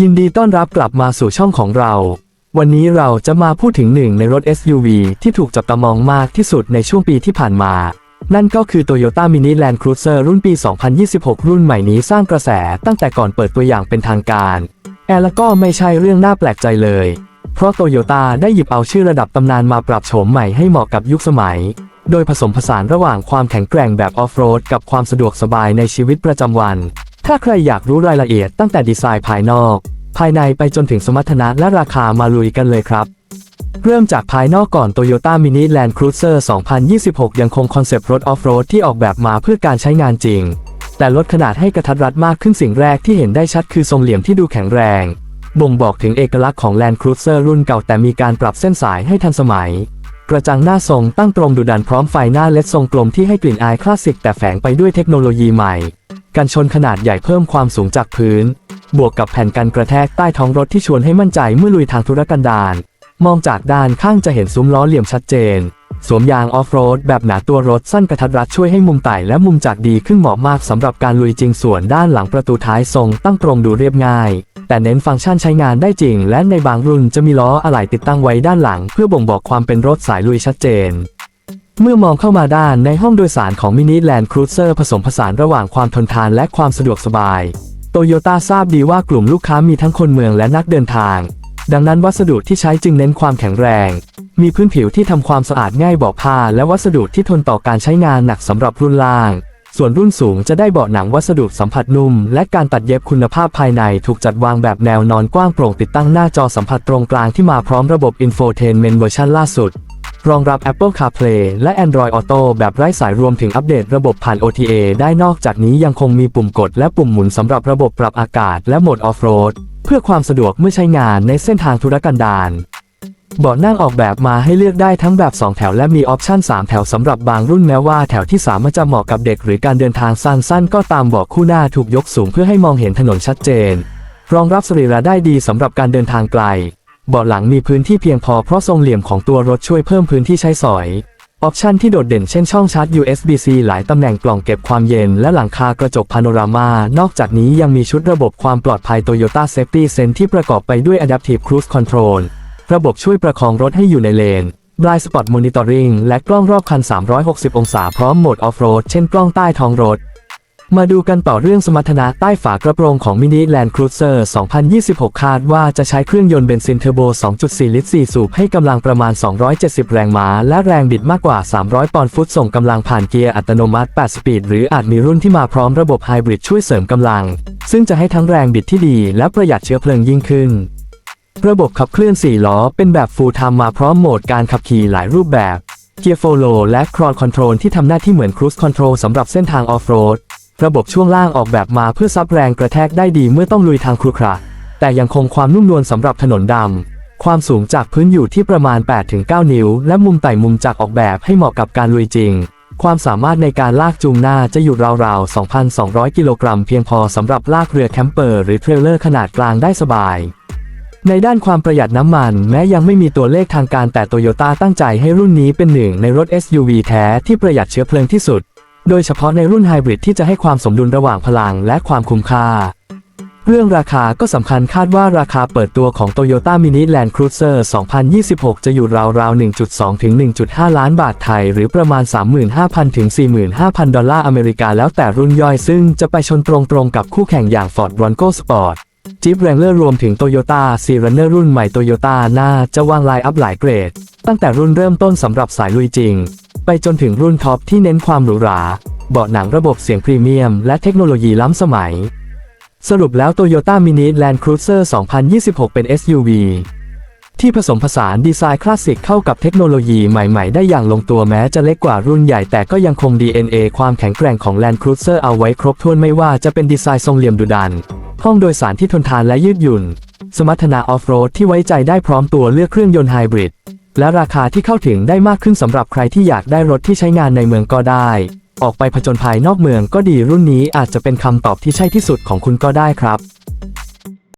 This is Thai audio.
ยินดีต้อนรับกลับมาสู่ช่องของเรา วันนี้เราจะมาพูดถึงหนึ่งในรถ SUV ที่ถูกจับตามองมากที่สุดในช่วงปีที่ผ่านมา นั่นก็คือ Toyota Mini Land Cruiser รุ่นปี 2026 รุ่นใหม่นี้สร้างกระแสตั้งแต่ก่อนเปิดตัวอย่างเป็นทางการ แอลก็ไม่ใช่เรื่องน่าแปลกใจเลย เพราะโตโยต้าได้หยิบเอาชื่อระดับตำนานมาปรับโฉมใหม่ให้เหมาะกับยุคสมัย โดยผสมผสานระหว่างความแข็งแกร่งแบบออฟโรดกับความสะดวกสบายในชีวิตประจำวัน ถ้าใครอยากรู้รายละเอียดตั้งแต่ดีไซน์ภายนอก ภายในไปจนถึงสมรรถนะและราคามาลุยกันเลยครับ เริ่มจากภายนอกก่อน Toyota Mini Land Cruiser 2026 ยังคงคอนเซปต์รถออฟโรดที่ออกแบบมาเพื่อการใช้งานจริง แต่ลดขนาดให้กระทัดรัดมากขึ้นสิ่งแรกที่เห็นได้ชัดคือทรงเหลี่ยมที่ดูแข็งแรง บ่งบอกถึงเอกลักษณ์ของ Land Cruiser รุ่นเก่าแต่มีการปรับเส้นสายให้ทันสมัยกระจังหน้าทรงตั้งตรงดุดันพร้อมไฟหน้าเลดทรงกลมที่ให้กลิ่นอายคลาสสิกแต่แฝงไปด้วยเทคโนโลยีใหม่ กันชนขนาดใหญ่เพิ่มความสูงจากพื้น บวกกับแผ่นกันกระแทกใต้ท้องรถที่ชวนให้มั่นใจเมื่อลุยทางธุรกันดารมองจากด้านข้างจะเห็นซุ้มล้อเหลี่ยมชัดเจน สวมยางออฟโรดแบบหนาตัวรถสั้นกระทัดรัดช่วยให้มุมไต่และมุมจากดีขึ้นเหมาะมากสำหรับการลุยจริงส่วนด้านหลังประตูท้ายทรงตั้งตรงดูเรียบง่าย แต่เน้นฟังก์ชันใช้งานได้จริง และในบางรุ่นจะมีล้ออะไหล่ติดตั้งไว้ด้านหลัง เพื่อบ่งบอกความเป็นรถสายลุยชัดเจน เมื่อมองเข้ามาด้านในห้องโดยสารของมินิแลนด์ครูเซอร์ผสมผสานระหว่างความทนทานและความสะดวกสบาย โตโยต้าทราบดีว่ากลุ่มลูกค้ามีทั้งคนเมืองและนักเดินทาง ดังนั้นวัสดุที่ใช้จึงเน้นความแข็งแรง มีพื้นผิวที่ทำความสะอาดง่ายเบาะผ้า และวัสดุที่ทนต่อการใช้งานหนักสำหรับรุ่นล่าง ส่วนรุ่นสูงจะได้เบาะหนังวัสดุสัมผัสนุ่ม และการตัดเย็บคุณภาพภายในถูกจัดวางแบบแนวนอนกว้างโปร่งติดตั้งหน้าจอสัมผัสตรงกลางที่มาพร้อมระบบ Infotainment เวอร์ชันล่าสุด รองรับ Apple CarPlay และ Android Auto แบบไร้สายรวมถึงอัปเดตระบบผ่าน OTA ได้นอกจากนี้ยังคงมีปุ่มกดและปุ่มหมุนสำหรับระบบปรับอากาศและโหมดออฟโรดเพื่อความสะดวกเมื่อใช้งานในเส้นทางธุรกันดารเบาะนั่งออกแบบมาให้เลือกได้ทั้งแบบ 2 แถวและมีออปชั่น 3 แถวสำหรับบางรุ่นแม้ว่าแถวที่3มันจะเหมาะกับเด็กหรือการเดินทางสั้นๆ ก็ตามเบาะคู่หน้าถูกยกสูงเพื่อให้มองเห็นถนนชัดเจน รองรับสรีระได้ดีสำหรับการเดินทางไกล เบาะหลังมีพื้นที่เพียงพอเพราะทรงเหลี่ยมของตัวรถช่วยเพิ่มพื้นที่ใช้สอย ออปชันที่โดดเด่นเช่นช่องชาร์จ USB-C หลายตำแหน่งกล่องเก็บความเย็นและหลังคากระจกพาโนรามานอกจากนี้ยังมีชุดระบบความปลอดภัย Toyota Safety Sense ที่ประกอบไปด้วย Adaptive Cruise Control ระบบช่วยประคองรถให้อยู่ในเลน Blind Spot Monitoring และกล้องรอบคัน 360 องศาพร้อมโหมด Off-road เช่นกล้องใต้ท้องรถ มาดูกันต่อเรื่องสมรรถนะใต้ฝากระโปรงของ Mini Land Cruiser 2026 คาดว่าจะใช้เครื่องยนต์เบนซินเทอร์โบ 2.4 ลิตร 4 สูบให้กำลังประมาณ 270 แรงม้า และแรงบิดมากกว่า 300 ปอนด์ฟุต ส่งกำลังผ่านเกียร์อัตโนมัติ 8 สปีด หรืออาจมีรุ่นที่มาพร้อมระบบไฮบริดช่วยเสริมกำลัง ซึ่งจะให้ทั้งแรงบิดที่ดี และประหยัดเชื้อเพลิงยิ่งขึ้น ระบบขับเคลื่อน 4 ล้อ เป็นแบบ Full Time มาพร้อมโหมดการขับขี่หลายรูปแบบเกียร์โฟโลและครอนคอนโทรลที่ทำหน้าที่เหมือนครู i คอนโทรลสำหรับเส้นทางออฟโรด ระบบช่วงล่างออกแบบมาเพื่อซับแรงกระแทกได้ดีเมื่อต้องลุยทางครุขระแต่ยังคงความนุ่มนวลสำหรับถนนดำ ความสูงจากพื้นอยู่ที่ประมาณ 8-9 นิ้ว และมุมไต่มุมจากออกแบบให้เหมาะกับการลุยจริง ความสามารถในการลากจูงหน้าจะอยู่ราวๆ 2,200 กิโลกรัมเพียงพอสำหรับลากเรือแคมเปอร์หรือเทรลเลอร์ขนาดกลางได้สบาย ในด้านความประหยัดน้ำมัน แม้ยังไม่มีตัวเลขทางการแต่โตโยต้าตั้งใจให้รุ่นนี้เป็นหนึ่งในรถ SUV แท้ที่ประหยัดเชื้อเพลิงที่สุด โดยเฉพาะในรุ่นไฮบริดที่จะให้ความสมดุลระหว่างพลังและความคุ้มค่า เรื่องราคาก็สำคัญคาดว่าราคาเปิดตัวของ Toyota Mini Land Cruiser 2026 จะอยู่ราวๆ 1.2 ถึง 1.5 ล้านบาทไทย หรือประมาณ 35,000 ถึง 45,000 ดอลลาร์อเมริกาแล้วแต่รุ่นย่อยซึ่งจะไปชนตรงๆกับคู่แข่งอย่าง Ford Bronco Sport Jeep Wrangler รวมถึง Toyota s e r e n e r รุ่นใหม่ Toyota น่าจะวางไลน์อัพหลายเกรด ตั้งแต่รุ่นเริ่มต้นสำหรับสายลุยจริง ไปจนถึงรุ่นท็อปที่เน้นความหรูหรา เบาะหนังระบบเสียงพรีเมียม และเทคโนโลยีล้ำสมัย สรุปแล้ว Toyota Mini Land Cruiser 2026 เป็น SUV ที่ผสมผสานดีไซน์คลาสสิกเข้ากับเทคโนโลยีใหม่ๆ ได้อย่างลงตัวแม้จะเล็กกว่ารุ่นใหญ่แต่ก็ยังคง DNA ความแข็งแกร่งของ Land Cruiser เอาไว้ครบถ้วนไม่ว่าจะเป็นดีไซน์ทรงเหลี่ยมดุดัน ห้องโดยสารที่ทนทานและยืดหยุ่น สมรรถนะออฟโรดที่ไว้ใจได้พร้อมตัวเลือกเครื่องยนต์ไฮบริด และราคาที่เข้าถึงได้มากขึ้นสำหรับใครที่อยากได้รถที่ใช้งานในเมืองก็ได้ ออกไปผจญภัยนอกเมืองก็ดีรุ่นนี้อาจจะเป็นคำตอบที่ใช่ที่สุดของคุณก็ได้ครับ